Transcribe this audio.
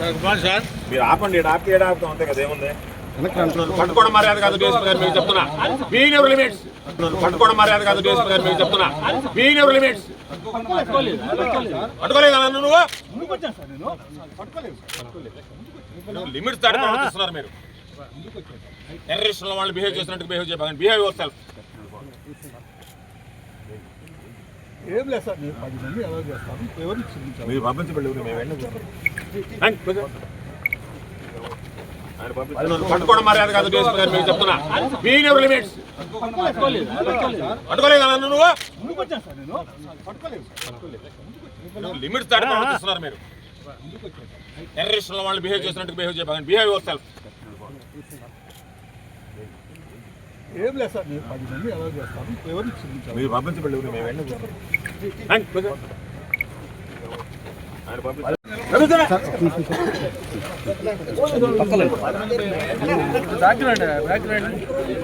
Sir మీరు ఆపండి ఆపి ఆపుతాం అంతే కదా ఏముంది? పట్టుకోవడం మర్యాద కాదు డిఎస్పీ గారు మీకు చెప్తున్నా. బీయింగ్ ఎవర్ లిమిట్స్ పట్టుకోవడం మర్యాద కాదు డిఎస్పీ గారు మీకు చెప్తున్నా. ఎవర్ లిమిట్స్ పట్టుకోలేదా నన్ను నువ్వు? లిమిట్స్ దాటి ప్రవర్తిస్తున్నారు మీరు. టెర్రరిస్టుల వాళ్ళు బిహేవ్ చేసినట్టు బిహేవ్ చేయకండి. బిహేవ్ యువర్ సెల్ఫ్ ఏం లేదు సార్ నేను పది మంది అలౌ చేస్తాను ఎవరిని చూపించాలి మీరు పంపించబడి మేము వెళ్ళి పట్టుకోవడం మర్యాద కాదు మీకు చెప్తున్నా. ఎవర్ లిమిట్స్ పట్టుకోలేదా. నువ్వు? లిమిట్స్ దాటి ప్రవర్తిస్తున్నారు మీరు. టెర్రరిస్టుల వాళ్ళు బిహేవ్ చేసినట్టు బిహేవ్ చేయకండి బిహేవ్ యువర్ సెల్ఫ్ ఏం లేదు సార్ నేను పది మంది అలౌ చేస్తాను ఎవరిని చూపించాలి మీరు పంపించబడి మేము వెళ్ళి